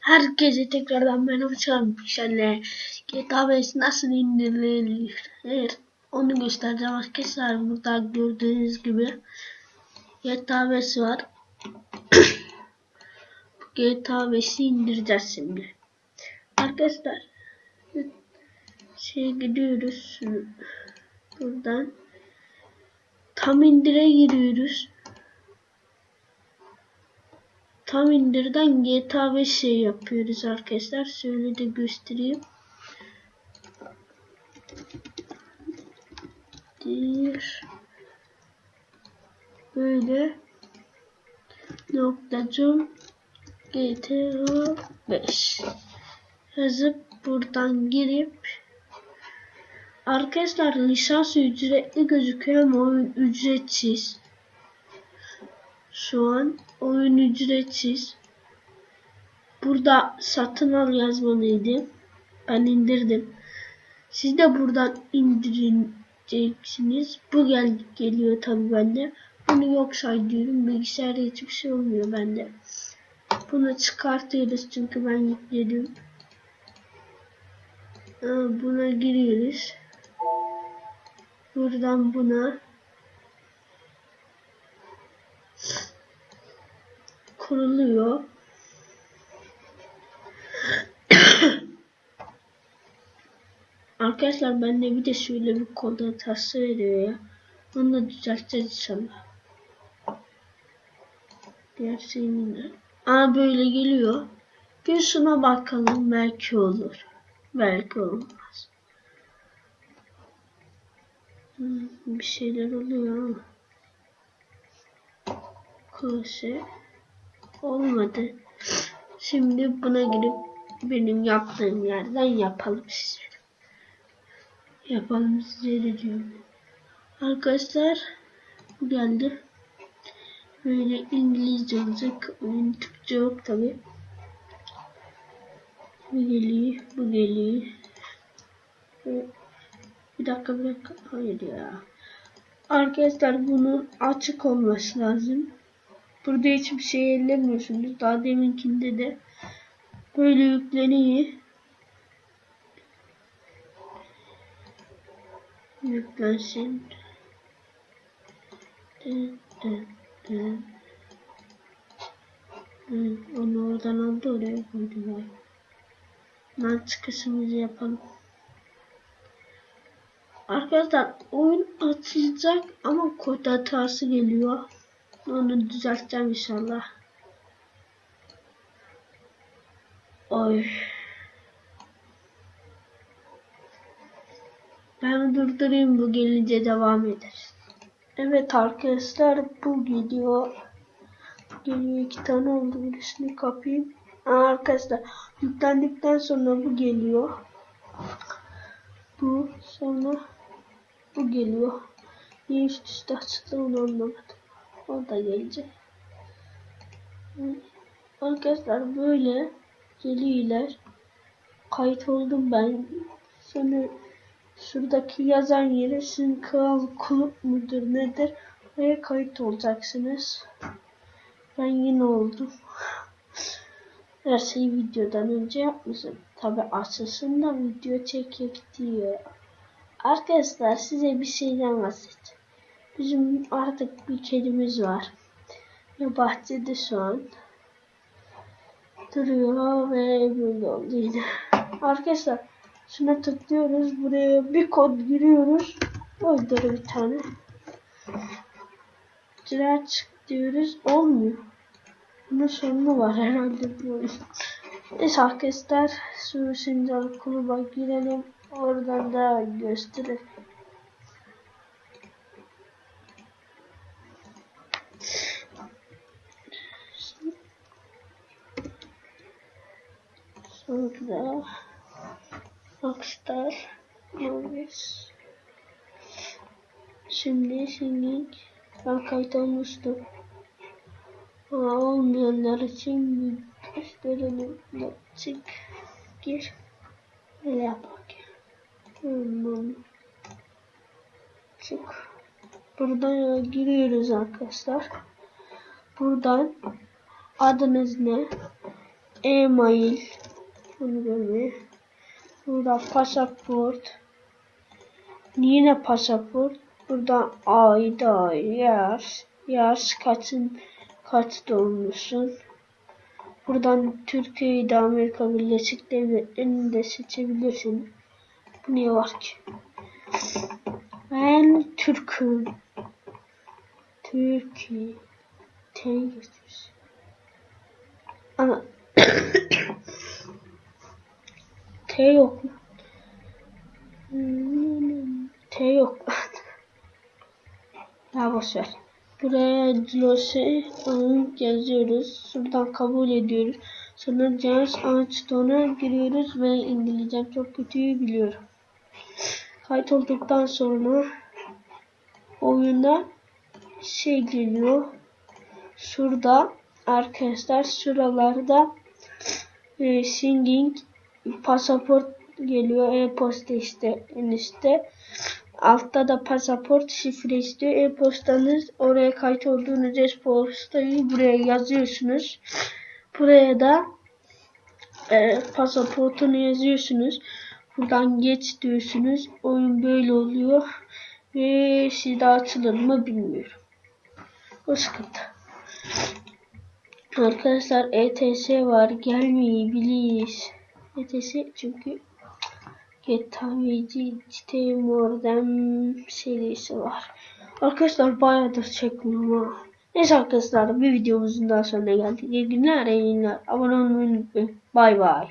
Herkese tekrardan merhaba arkadaşlar. GTA 5 nasıl indirilir onu göstereceğim arkadaşlar. Burada gördüğünüz gibi GTA 5 var. GTA 5'i indireceğiz şimdi. Arkadaşlar şey gidiyoruz buradan tam indire giriyoruz. Tam indirden GTA 5 şey yapıyoruz arkadaşlar. Şöyle de göstereyim. Bir böyle noktacım GTA 5 yazıp buradan girip arkadaşlar lisans ücretli gözüküyor ama oyun ücretsiz. Şu an oyun ücretsiz. Burada satın al yazmalıydı. Ben indirdim. Siz de buradan indireceksiniz. Bu gel geliyor tabi bende. Bunu yok say diyorum. Bilgisayarda hiçbir şey olmuyor bende. Bunu çıkartıyoruz çünkü ben yükledim. Buna giriyoruz. Buradan buna kuruluyor. Arkadaşlar bende bir de şöyle bir kod hatası veriyor ya. Onu da düzelteceğiz inşallah. Diğer şeyini. Aa böyle geliyor. Bir şuna bakalım belki olur. Belki olmaz. Hmm, bir şeyler oluyor ama. Klase. Olmadı. Şimdi buna girip benim yaptığım yerden yapalım size. Yapalım size diyorum. Arkadaşlar geldi. Böyle İngilizce olacak. Oyun Türkçe yok tabi. Bu geliyor. Bu geliyor. Bir dakika bir dakika. Hayır ya. Arkadaşlar bunun açık olması lazım. Burada hiçbir şey ellemiyorsunuz. Daha deminkinde de böyle yükleniyor. Yüklensin. Dın, dın, dın. Onu oradan aldı oraya koydu. Vay. Lan çıkışımızı yapalım. Arkadaşlar oyun açılacak ama kod hatası geliyor. Onu düzelteceğim inşallah. Oy. Ben durdurayım bu gelince devam ederiz. Evet arkadaşlar bu geliyor. Geliyor iki tane oldu birisini kapayım. Aa, arkadaşlar yüklendikten sonra bu geliyor. Bu sonra bu geliyor. Niye üst üste açtı onu anlamadım. O da gelecek. Arkadaşlar böyle geliyorlar. Kayıt oldum ben. Sonra şuradaki yazan yere sizin kral kulüp müdür nedir? Oraya kayıt olacaksınız. Ben yine oldum. Her şeyi videodan önce yapmışım. Tabi açılsın video çekek diyor. Arkadaşlar size bir şeyden bahsedeceğim. Bizim artık bir kedimiz var. Ve bahçede şu an duruyor ve böyle oldu yine. Arkadaşlar şuna tıklıyoruz. Buraya bir kod giriyoruz. Orada bir tane. Cira çık diyoruz. Olmuyor. Bunun sorunu var herhalde bu oyun. Neyse arkadaşlar Sincal kluba girelim. Oradan da gösterir. Sonra Rockstar Movies Şimdi şimdi ben kayıt olmuştum. Ama olmayanlar için gösterelim. Çık gir. Böyle yapak. Hemen çık. Buradan giriyoruz arkadaşlar. Buradan adınız ne? e-mail. Bunu böyle. Burada pasaport. Yine pasaport. Burada ayda yaz. Yaz kaçın kaç doğumlusun. Buradan Türkiye'yi de Amerika Birleşik Devletleri'ni de seçebilirsin. Bu niye var ki? Ben Türk'üm. Türkiye. T yazıyoruz. Ana. T yok mu? T yok. ya boşver. Buraya Jose yazıyoruz. Şuradan kabul ediyoruz. Sonra James Armstrong'a giriyoruz ve İngilizcem çok kötüyü biliyorum. Kayıt olduktan sonra oyuna şey geliyor. Şurada arkadaşlar şuralarda e, singing pasaport geliyor. E-posta işte en üstte. Altta da pasaport şifre istiyor. E-postanız oraya kayıt olduğunuz e-postayı buraya yazıyorsunuz. Buraya da e, pasaportunu yazıyorsunuz. Buradan geç diyorsunuz. Oyun böyle oluyor. Ve sizde açılır mı bilmiyorum. O sıkıntı. Arkadaşlar ETS var. Gelmeyebiliriz. ETS çünkü GTA Vici Modern serisi var. Arkadaşlar bayağıdır çekmiyorum ha. Neyse arkadaşlar bir videomuzun daha sonuna geldik. İyi günler, iyi günler. Abone olmayı unutmayın. Bay bay.